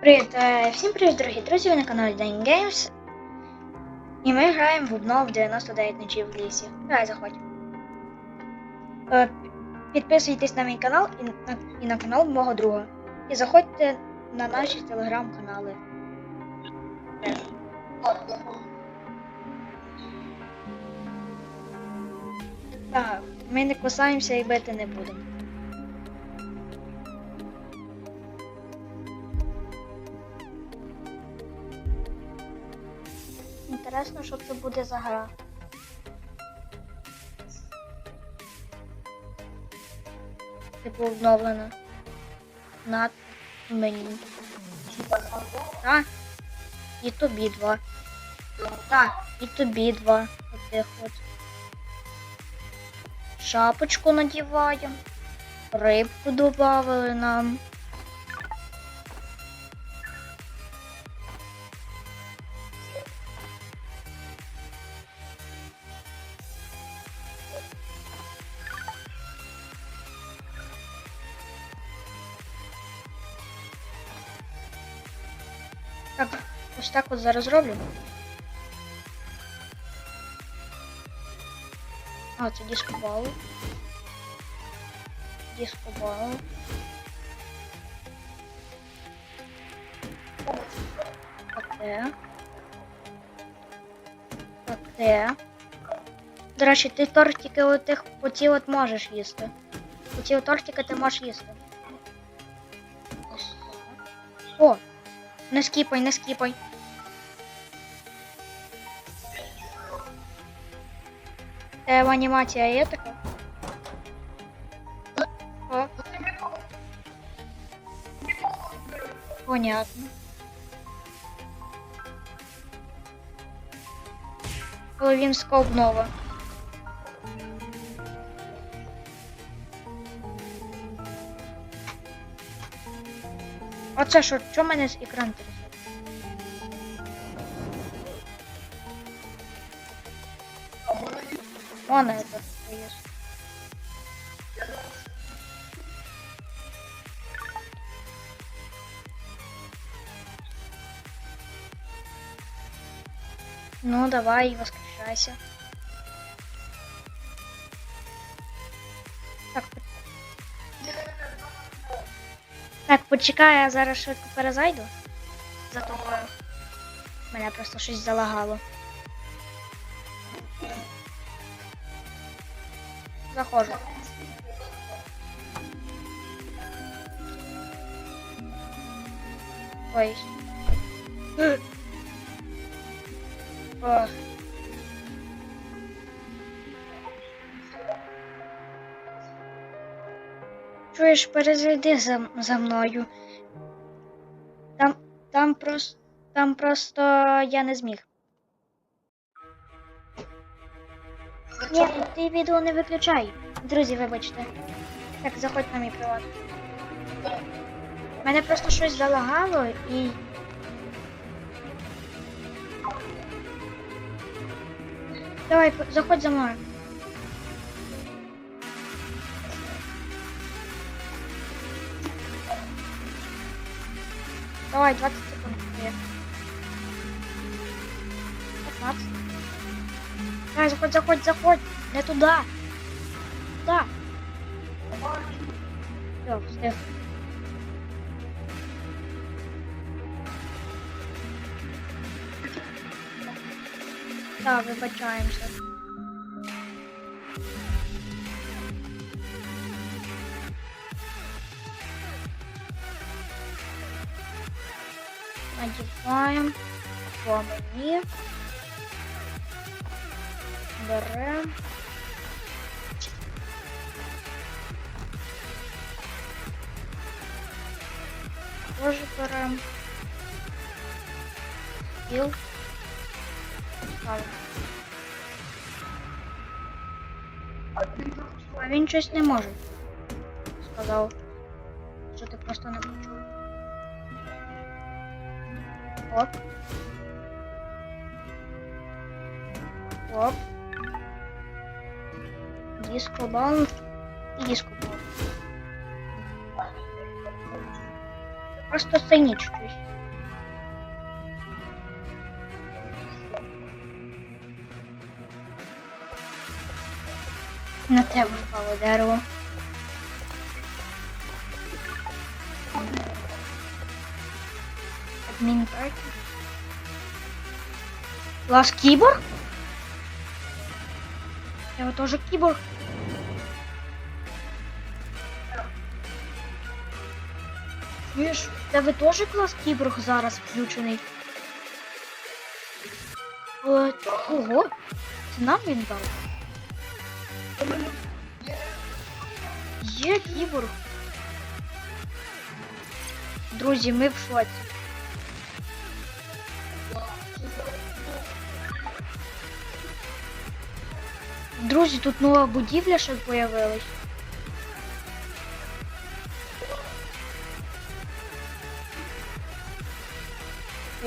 Привіт, е, всім привіт, дорогі друзі, ви на каналі Dane Games. І ми граємо в обнов 99 ночів в лісі. Давай, заходь. Е, Підписуйтесь на мій канал і на, і на канал мого друга. І заходьте на наші телеграм-канали. Так, ми не кусаємося і бити не будемо. Інтересно, що це буде за гра. Типу обновлена. На мені. Так. І тобі два. Так, і тобі два. Отих от. Шапочку надіваємо. Рибку додавали нам. Так, ось так от зараз роблю. А, це дискобал. Дискобал. Таке. Таке. До речі, ти тортики отих оці от можеш їсти. Оці от тортики ти можеш їсти. Ось так. О! Не скіпай, не скіпай. Е, анімація є така? О. Понятно. Половинська обнова. А це що? В мене з екран трясеться? Вон это есть. Ну, давай, воскрешайся. Так, так, почекай, я зараз швидко перезайду. За тобою. Мене просто щось залагало. Заходжу. Ой. Ох. Чуєш, перезайди за, за мною. Там, там просто, там просто я не зміг. Ні, ти відео не виключай. Друзі, вибачте. Так, заходь на мій приват. Мене просто щось залагало і. Давай, заходь за мною. Давай, 20 секунд. Є. 15. Давай, заходь, заходь, заходь. Не туда. Туда. Все, встиг. Так, вибачаємося. Надіваємо по мені. Беремо. Тоже беремо. Стіл. Ставимо. А він щось не може. Сказав. Що ти просто не почув. Оп. Оп. Дискобан. І дискобан. Просто сцени чуть-чуть. На треба впало дерево. Лаш кіборг? Я тоже кіборг. Чуєш, в тебе теж клас кіборг зараз включений. Е, Ого, це нам він дав. Є кіборг. Друзі, ми в шоці. Друзі, тут нова будівля ще з'явилась.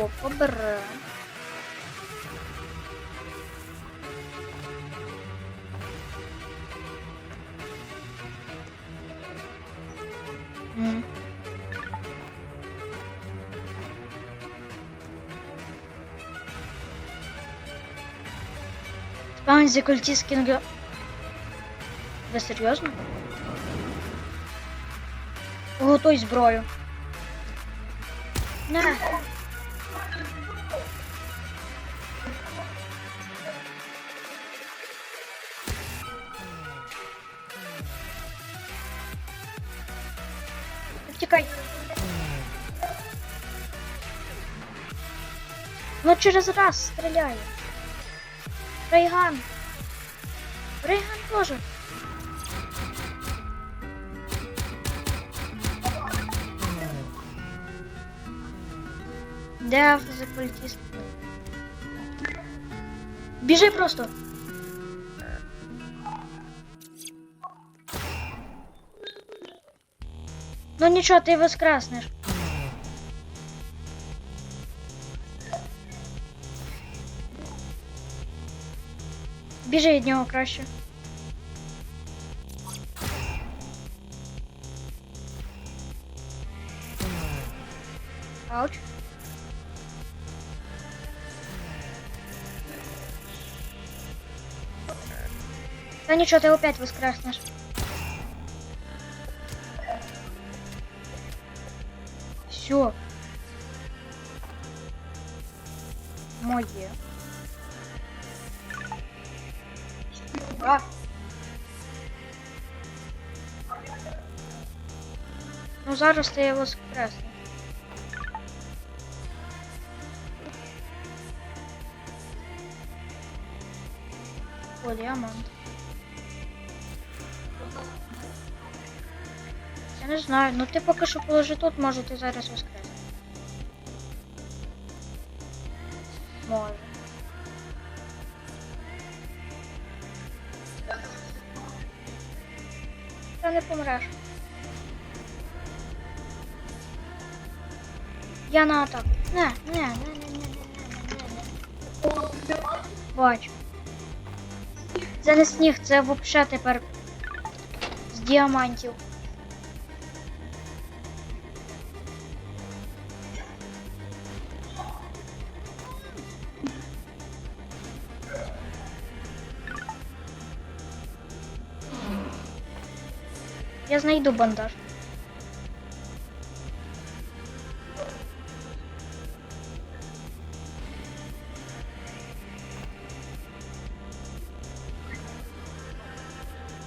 О, побере. Спаун за культистскинга. Ви серйозно? Готуй зброю. На. Втікай. Ну через раз стріляє. Рейган. Рейган тоже. Де закультіст? Біжи просто. Ну нічого, ти воскреснеш. Біжи від нього краще. Ауч. Да ничего, ты опять воскреснешь. Все. Мое. Зараз ти його воскреснеш. О, діамант. Я не знаю, ну ти поки що положи тут, може ти зараз воскреснеш. Може. Та не помреш. Я на атаку. Не, не, не, не, не, не, не, не. Бачу. Це не сніг, це вообще тепер з діамантів. Я знайду бандаж.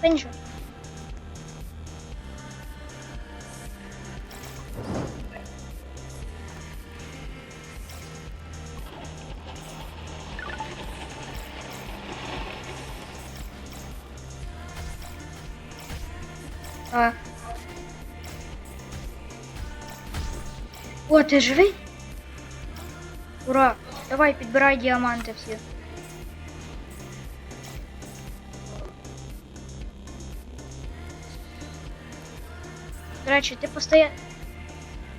Та нічого. А. О, ти живий? Ура! Давай підбирай діаманти всі. Речі, ти постоянно.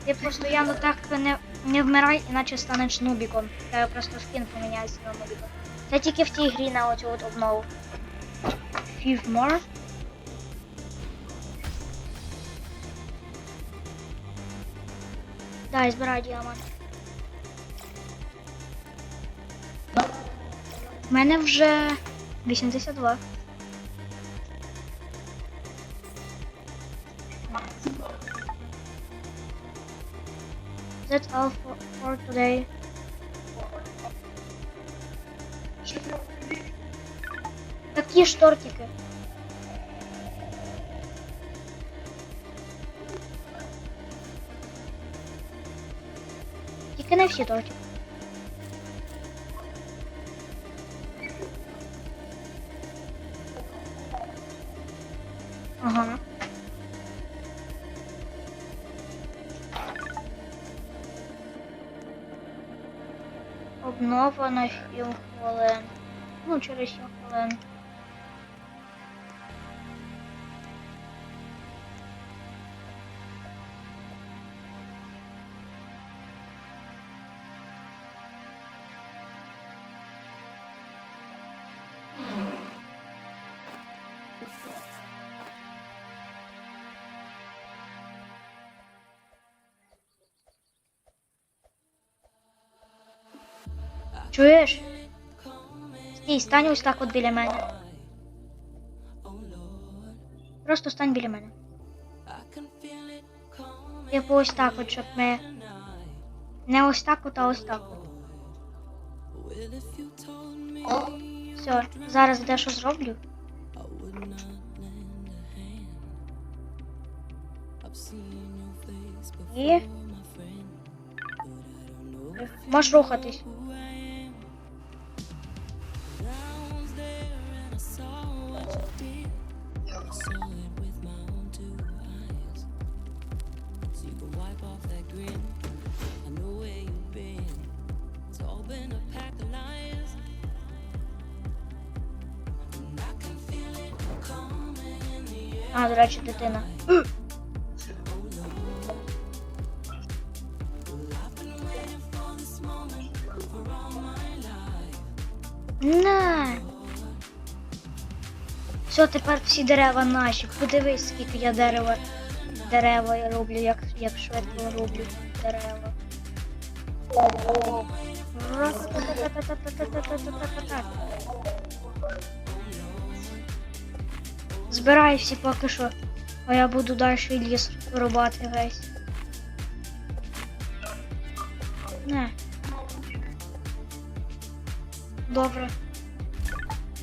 Ти постійно так не, не вмирай, іначе станеш нубіком. Тебе просто скін поміняється на нубіка. Це тільки в тій грі на оцю от обнову. Five more. Дай, збирай діамант. У мене вже 82. that's all for, for today. Такі ж тортики. Тільки не всі тортики. На 7 хвилин. Ну, через 7 хвилин. Чуєш? Стій, стань ось так от біля мене. Просто стань біля мене. Типу ось так от, щоб ми. Не ось так от, а ось так от. Все, зараз дещо зроблю. І. Можеш рухатись. А, до речі, дитина. На. Все, тепер всі дерева наші. Подивись, скільки я дерева. Дерева я роблю, як, як швидко роблю дерева. Збирай всі поки що, а я буду далі ліс рубати весь. Не. Добре.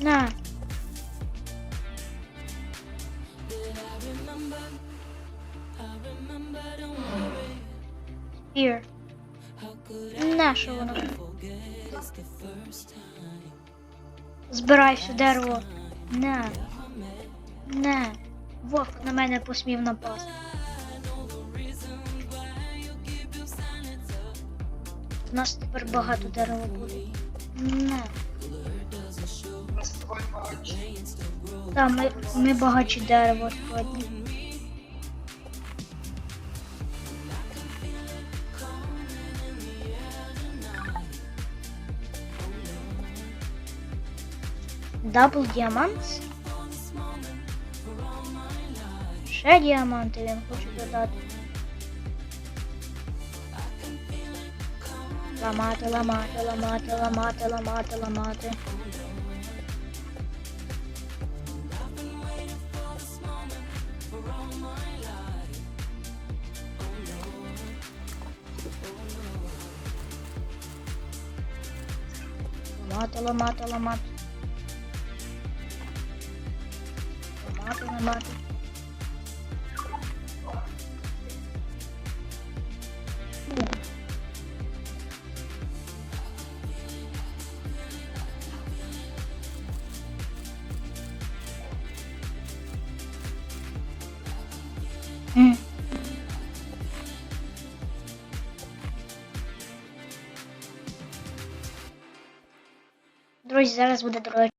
На. Here. На, що воно? Збирай все дерево. На. На. Вовк на мене посмів напасти. У нас тепер багато дерева буде. На. Так, ми, ми багачі дерево сьогодні. Дабл діамант. Ще діаманти він хоче додати. Ламати, ламати, ламати, ламати, ламати, ламати. Ламати, ламати, ламати. Ламати, ламати. Друзі, зараз буде друга